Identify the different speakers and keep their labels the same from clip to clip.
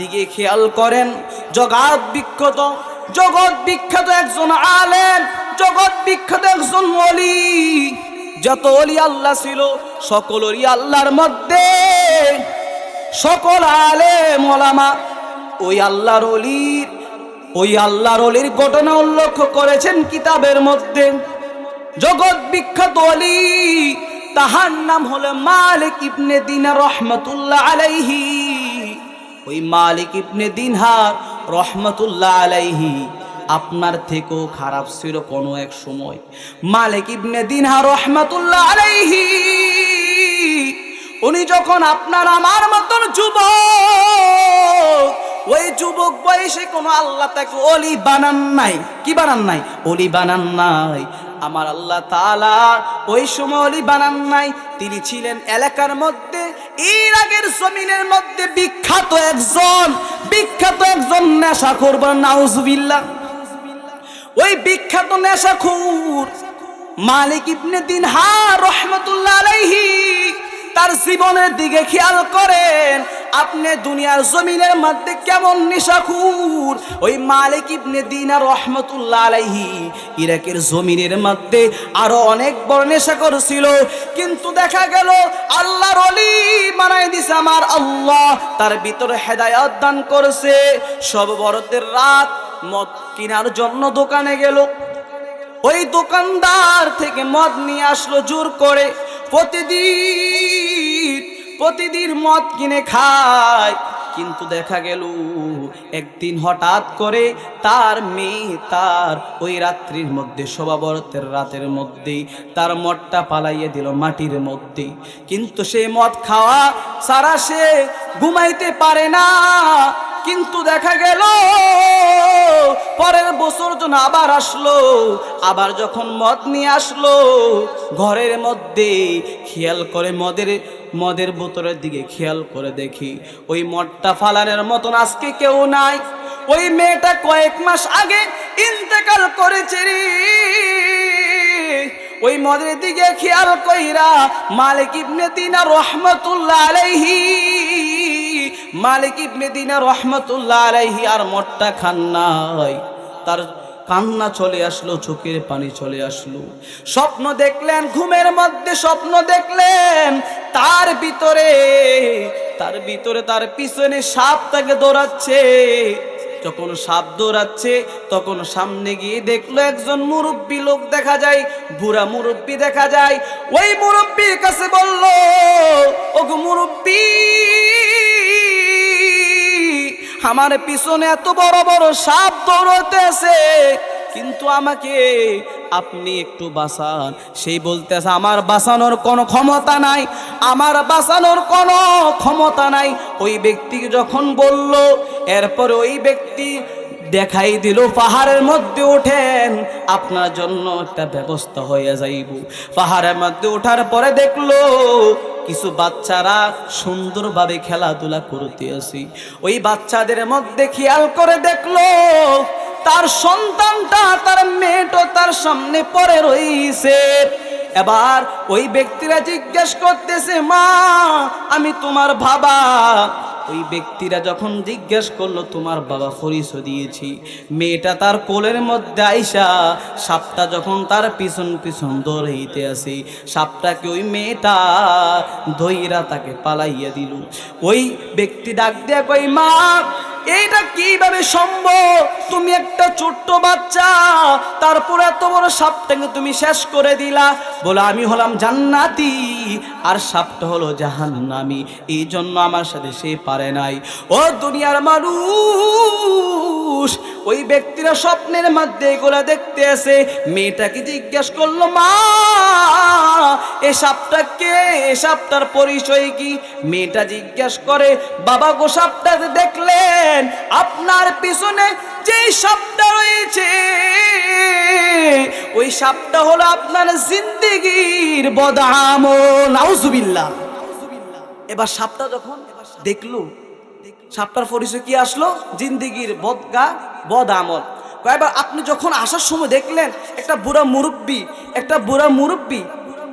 Speaker 1: দিকে খেয়াল করেন, জগৎ বিখ্যাত জগৎ বিখ্যাত একজন আলেম, জগৎ বিখ্যাত একজন অলি যত অলি আল্লাহ ছিল, সকল অলি আল্লাহর মধ্যে। সকল আলেম ওলামা, ওই আল্লাহর অলির ওই আল্লাহর অলির ঘটনা উল্লেখ করেছেন কিতাবের মধ্যে। জগৎ বিখ্যাত অলি তাহার নাম হলো মালিক ইবনে দিনা রহমতুল্লাহ আলাইহি। ওই মালিক ইবনে দিনহার রহমতুল্লাহ আলাইহি আপনার থেকেও খারাপ ছিল কোনো এক সময়। মালিক ইবনে দিনহার রহমতুল্লাহ আলাইহি, উনি যখন আপনার আমার মতন যুবক, ওই যুবক বয়সে কোনো আল্লাহ তাকে অলি বানান নাই। কি বানান নাই? অলি বানান নাই। আমার আল্লাহ তাআলা ওই সময় অলি বানান নাই। তিনি ছিলেন এলাকার মধ্যে আগের জমিনের মধ্যে বিখ্যাত একজন বিখ্যাত একজন নেশা করবার নাউজবিল্লা ওই বিখ্যাত নেশাখুর মালিক ইবনে দিন হা রহমতুল্লাহ আলাইহি তার জীবনের দিকে খেয়াল করেন আপনি দুনিয়ার জমিনের মধ্যে কেমন নেশাখুর? ওই মালিক ইবনে দিনা রহমতুল্লাহ আলাইহি ইরাকের জমিনের মধ্যে আরও অনেক বড় নেশা করছিল কিন্তু দেখা গেল, আল্লাহর অলি বানাই দিছে আমার আল্লাহ। তার ভিতরে হেদায়ত দান করেছে। সব বড়দের রাত মদ কেনার জন্য দোকানে গেল। ওই দোকানদার থেকে মদ নিয়ে আসলো জোর করে। প্রতিদিন প্রতিদিন মদ কিনে খায়। কিন্তু দেখা গেল, একদিন হঠাৎ করে তার মেয়ে তার ওই রাত্রির মধ্যে, শোভাবরতের রাতের মধ্যেই তার মদটা পালাইয়ে দিল মাটির মধ্যে। কিন্তু সে মদ খাওয়া সারা সে ঘুমাইতে পারে না। কিন্তু দেখা গেল, পরের বছর যখন আবার আসলো, আবার যখন মদ নিয়ে আসলো, ঘরের মধ্যে খেয়াল করে মদের মদের বোতলের দিকে খেয়াল করে দেখি, ওই মদটা ফালানোর মতন আজকে কেউ নাই। ওই মেয়েটা কয়েক মাস আগে ইন্তেকাল করেছে ওই মদের দিকে খেয়াল কইরা মালিক ইবনে দিনা রহমতুল্লাহ আলাইহি, মালিক ইবনে দিনা রহমতুল্লাহ আলাইহি আর মদটা খান নাই। তার কান্না চলে আসলো, চোখের পানি চলে আসলো। স্বপ্ন দেখলেন, ঘুমের মধ্যে স্বপ্ন দেখলেন, তার ভিতরে তার ভিতরে তার পিছনে সাপ তাকে দৌড়াচ্ছে। যখন সাপ দৌড়াচ্ছে, তখন সামনে গিয়ে দেখল একজন মুরব্বী লোক দেখা যায়, বুড়া মুরব্বী দেখা যায়। ওই মুরব্বীর কাছে বলল, ওগো মুরব্বী আমার পিছনে এত বড় বড় সাপ দৌড়তেছে। কিন্তু আমাকে আপনি একটু বাঁচান। সেই বলতেছে, আমার বাঁচানোর কোনো ক্ষমতা নাই। আমার বাঁচানোর কোনো ক্ষমতা নাই। ওই ব্যক্তি যখন বলল, এরপর ওই ব্যক্তি দেখাই দিল, পাহাড়ের মধ্যে ওঠেন, আপনার জন্য একটা ব্যবস্থা হয়ে যাইব। পাহাড়ের মধ্যে ওঠার পরে দেখল, কিছু বাচ্চারা সুন্দরভাবে খেলাধুলা করতে আসি ওই বাচ্চাদের মধ্যে খেয়াল করে দেখল, তার সন্তানটা, তার মেয়েটা তার সামনে পড়ে রইছে। এবার ওই ব্যক্তিরা জিজ্ঞেস করতেছে, মা, আমি তোমার বাবা। ওই ব্যক্তিরা যখন জিজ্ঞেস করল, তোমার বাবা পরিচয় দিয়েছি? মেয়েটা তার কোলের মধ্যে আইসা সাপটা যখন তার পিছন পিছন দৌড়াইতে আসে, সাপটাকে ওই মেয়েটা ধৈরা তাকে পালাইয়া দিল। ওই ব্যক্তি ডাক দেয়া কই মা এইটা কীভাবে সম্ভব? তুমি একটা ছোট্ট বাচ্চা, তারপর এত বড় সাপটাকে তুমি শেষ করে দিলা। বলে, আমি হলাম জান্নাতি, আর সাপটা হলো জাহান্নামি। এই জন্য আমার সাথে সে পারে নাই। ও দুনিয়ার মানুষ ওই ব্যক্তিরা স্বপ্নের মধ্যে এগুলা দেখতে আসে। মেয়েটাকে জিজ্ঞেস করল, মা, এ সাপটা কে? এ সাপটার পরিচয় কি? মেয়েটা জিজ্ঞাসা করে, বাবা গো, সাপটা দেখলেন, আপনার পিছনে যে সাপটা রয়েছে, ওই সাপটা হলো আপনার জিন্দিগির বদামল নাউজুবিল্লাহ। এবার সাপটা যখন দেখল সাপটার পরিচয় কি আসলো? জিন্দিগির বদগা বদ আমল এবার আপনি যখন আসার সময় দেখলেন, একটা বুড়া মুরব্বী, একটা বুড়া মুরব্বী,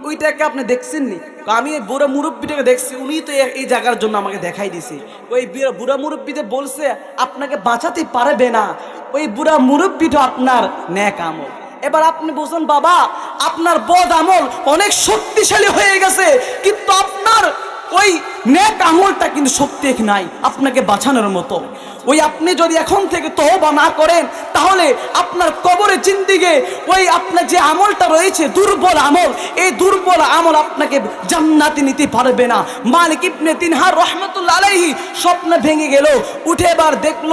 Speaker 1: ওইটাকে আপনি দেখছেন নি আমি এই বুড়া মুরব্বীটাকে দেখছি উনি তো এই জায়গার জন্য আমাকে দেখাই দিছে। ওই বুড়া মুরব্বীতে বলছে, আপনাকে বাঁচাতে পারবে না, ওই বুড়া মুরব্বীটা আপনার ন্যাক আমল। এবার আপনি বলছেন, বাবা, আপনার বদ আমল অনেক শক্তিশালী হয়ে গেছে, কিন্তু আপনার ওই নেক আমলটা কিন্তু শক্তি নাই আপনাকে বাঁচানোর মতো। ওই আপনি যদি এখন থেকে তওবা না করেন, তাহলে আপনার কবরে চিন্দিগে ওই আপনার যে আমলটা রয়েছে, দুর্বল আমল, এই দুর্বল আমল আপনাকে জান্নাতে নিতে পারবে না। মালিক ইবনে তিনহার রহমতুল্লাহ আলাইহি স্বপ্নে ভেঙে গেল, উঠে এবার দেখল,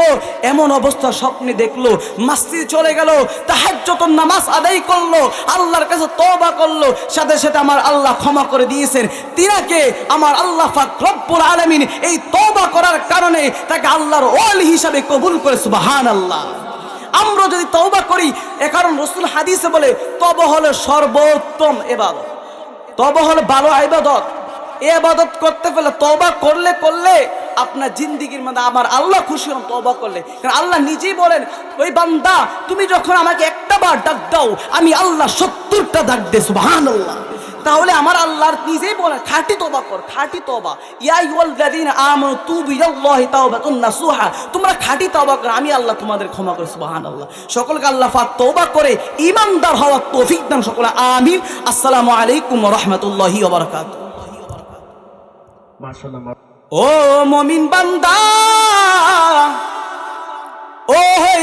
Speaker 1: এমন অবস্থা স্বপ্নে দেখল মাস্তি চলে গেল তাহাজ্জুতুন নামাজ আদায় করল, আল্লাহর কাছে তওবা করল, সাথে সাথে আমার আল্লাহ ক্ষমা করে দিয়েছেন। তিনাকে আমার আল্লাহ পাক রব্বুল আলামিন এই তওবা করার কারণে তাকে আল্লাহর ওয়ালি হিসাবে কবুল করে, সুবহানাল্লাহ। আমরা যদি তওবা করি, এ কারণ রসুল হাদিসে বলে তব হলো সর্বোত্তম এবাদত তবা হলো ভালো ইবাদত। এ আবাদত করতে পেলে তবা করলে করলে আপনার জিন্দিগির মধ্যে আমার আল্লাহ খুশি হন তবা করলে। কারণ আল্লাহ নিজেই বলেন, ওই বান্দা, তুমি যখন আমাকে একটা বার ডাক দাও, আমি আল্লাহ সত্তরটা ডাক দে সুবহান আল্লাহ তাহলে আমার আল্লাহর নিজেই বলেন খাঁটি তবা কর খাঁটি তবা ইয়া আইয়ুহাল্লাযীনা আমানু তুবু ইলাল্লাহি তাওবাতুন নাসুহা। তোমরা খাঁটি তবা কর আমি আল্লাহ তোমাদের ক্ষমা করে সুবহানাল্লাহ। সকলকে আল্লাহ পাক তওবা করে ঈমানদার হওয়ার তৌফিক দান সকলে আমিন। আসসালামু আলাইকুম ওয়া রাহমাতুল্লাহি ওয়া বারাকাতুহু।
Speaker 2: মাশাআল্লাহ
Speaker 1: ও মমিন বান্দা ও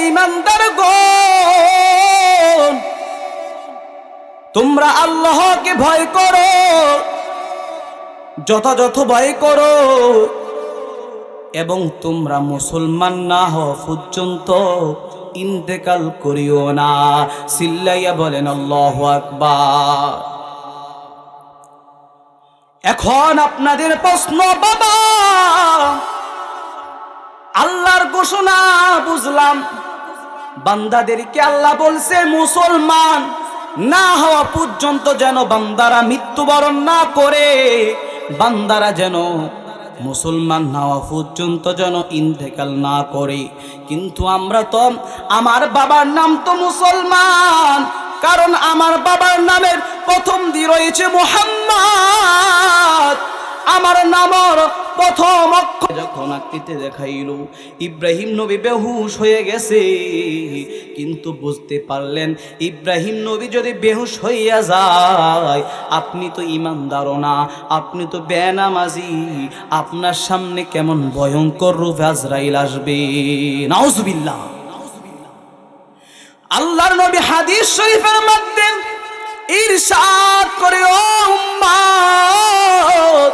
Speaker 1: ইমানদার গো। তোমরা আল্লাহকে ভয় করো, যথাযথ ভয় করো, এবং তোমরা মুসলমান না হওয়া পর্যন্ত ইন্তেকাল করিও না। সিল্লাইয়া বলেন, আল্লাহ আকবার। এখন আপনাদের প্রশ্ন, বাবা, আল্লাহর ঘোষণা বুঝলাম। বান্দাদেরকে আল্লাহ বলছে, মুসলমান না হওয়া পর্যন্ত যেন বান্দারা মৃত্যুবরণ না করে, বান্দারা যেন মুসলমান হওয়া পর্যন্ত যেন ইন্তেকাল না করে। কিন্তু আমরা তো, আমার বাবার নাম তো মুসলমান, কারণ আমার বাবার নামের প্রথম দি রয়েছে মোহাম্মদ। আমার নামর প্রথম অক্ষর। যখন আকৃতি দেখাইল, ইব্রাহিম নবী বেহুশ হয়ে গেছে। কিন্তু বুঝতে পারলেন, ইব্রাহিম নবী যদি বেহুশ হইয়া যায়, আপনি তো ইমানদারও না, আপনি তো বেনামাজি। আপনার সামনে কেমন ভয়ঙ্কর রূপে আজরাইল আসবে। নাউজুবিল্লাহ। আল্লাহর নবী হাদিস শরীফের মধ্যে ইরশাদ করে, ও উম্মত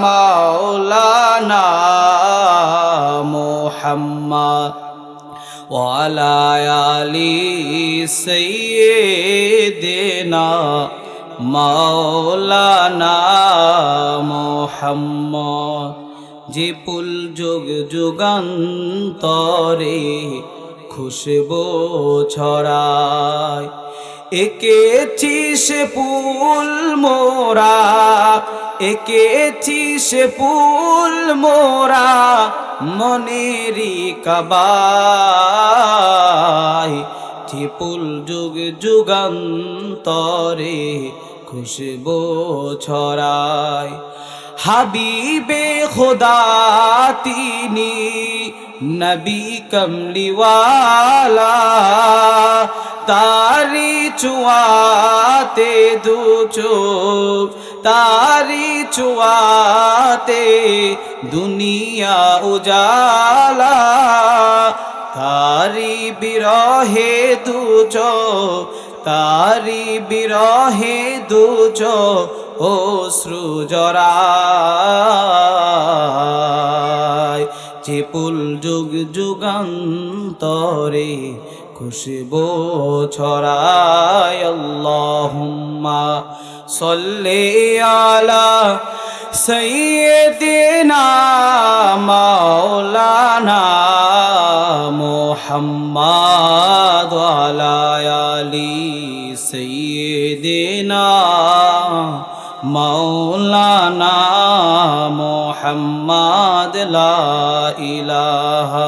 Speaker 1: وعلى آل سيدنا মাওলানা মোহাম্মদ যে পুল যুগ যুগান্তরে খুশবু ছড়ায় এঁকেছি সে পুল মোরা এঁকেছি সে পুল মোরা মনেরি কাবায়। ত্রিপুল যুগ যুগান্তরে খুশবু ছড়ায়। হাবিবে খোদা তিনি নবী কমলিওয়ালা। তারি চুয়াতে দু চোখ তারি চুয়াতে দুনিয়া উজালা, তারি বিরহে দুচ তারি বিরহে দুচ ও সৃজরায় চিপুল যুগ যুগান্তরে খুশবু ছড়ায় আল্লাহুম্মা সল্লি আলা সৈয়দিনা মাওলানা মোহাম্মদ আলায়ালি সৈয়দিনা মাওলানা মোহাম্মদ লা ইলাহা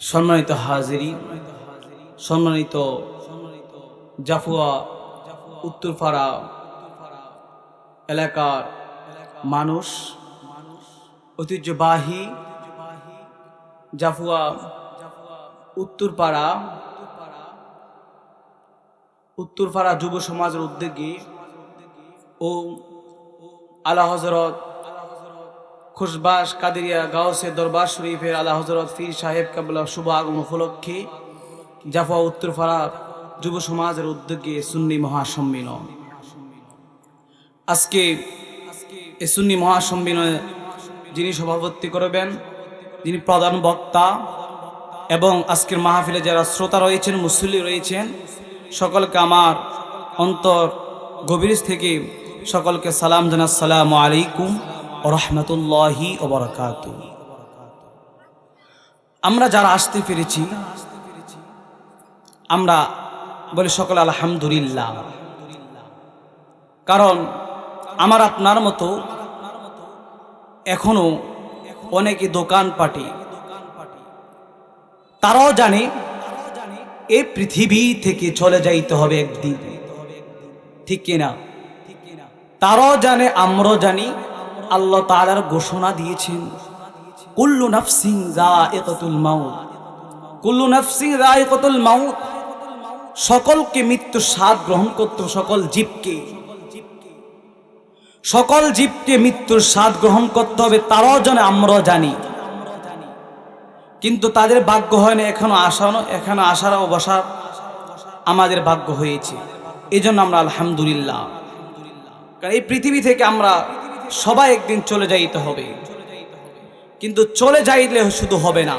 Speaker 1: সম্মানিত হাজিরি, সম্মানিত জাফুয়া উত্তরপাড়া এলাকার মানুষ, ঐতিহ্যবাহী জাফুয়া উত্তরপাড়া উত্তরপাড়া যুব সমাজের উদ্যোগে ও আলা হজরত খুশবাস কাদেরিয়া গাউসে দরবার শরীফের আলা হজরত ফির সাহেব কাবলা শুভ আগমন উপলক্ষে জাফা উত্তরপাড়া যুব সমাজের উদ্যোগে সুন্নি মহাসম্মেলন। আজকে এই সুন্নি মহাসম্মেলনে যিনি সভাপতি করবেন, যিনি প্রধান বক্তা এবং আজকের মাহফিলে যারা শ্রোতা রয়েছেন, মুসল্লি রয়েছেন, সকলকে আমার অন্তর গভীর থেকে সকলকে সালাম জানা সালাম আলাইকুম। রহমতুল্লাহি ওবরাকাত আমরা যারা আসতে পেরেছি, আমরা বলি সকল আলহামদুলিল্লাহ। কারণ আমার আপনার মতো এখনও অনেকে দোকান পাটি। তারাও জানে এই পৃথিবী থেকে চলে যাইতে হবে একদিন। ঠিক কিনা? তারাও জানে, আমরাও জানি আল্লাহ তালার ঘোষণা দিয়েছেন, কুল্লু নফসিং রায়কাতুল মাউত। কুল্লু নফসিং রায়কাতুল মাউত, সকলকে মৃত্যু স্বাদ গ্রহণ করতে, সকল জীবকে। সকল জীবকে মৃত্যুর স্বাদ গ্রহণ করতে হবে, তারাও জানে, আমরাও জানি। কিন্তু তাদের ভাগ্য হয় না, এখনও আসানো, এখানে আসার ও বসার আমাদের ভাগ্য হয়েছে। এই জন্য আমরা আলহামদুলিল্লাহ। কারণ এই পৃথিবী থেকে আমরা সবাই একদিন চলে যাইতে হবে। কিন্তু চলে যাইলে শুধু হবে না।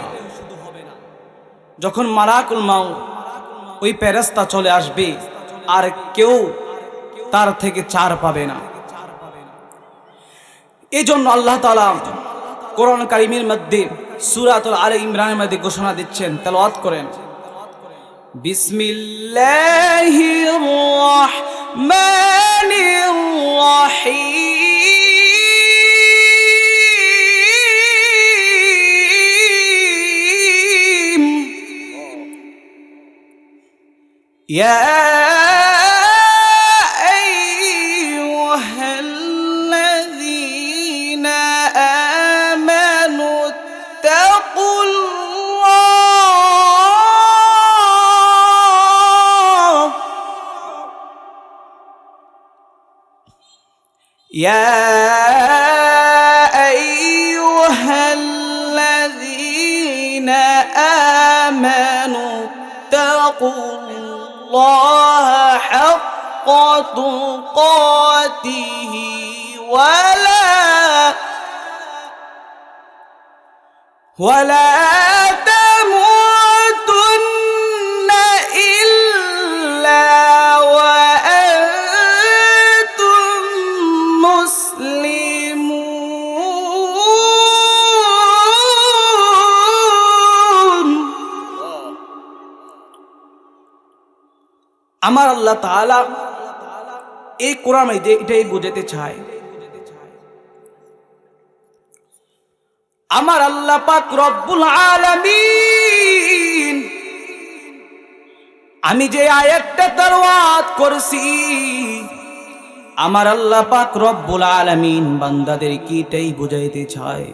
Speaker 1: যখন মারাকুল মাও ওই প্যারাস্তা চলে আসবে, আর কেউ তার থেকে চার পাবে না। এই জন্য আল্লাহ তালা কোরআন কারিমের মধ্যে সুরাতুল আলে ইমরানের মধ্যে ঘোষণা দিচ্ছেন, তেলাওয়াত করেন। বিসমিল্লাহির রহমানির রহিম। يا أيها الذين آمنوا اتقوا الله. يا أيها الذين آمنوا اتقوا الله حق تقاته ولا ولا আমার আল্লাহ তাআলা এই কোরআন যে এটাই বোঝাতে চায়। আমার আল্লাহ পাক রব্বুল আলামিন, আমি যে আয়াতটা তারওয়াত করছি, আমার আল্লাহ পাক রব্বুল আলামিন বান্দাদের কি এটাই বুঝাইতে চায়।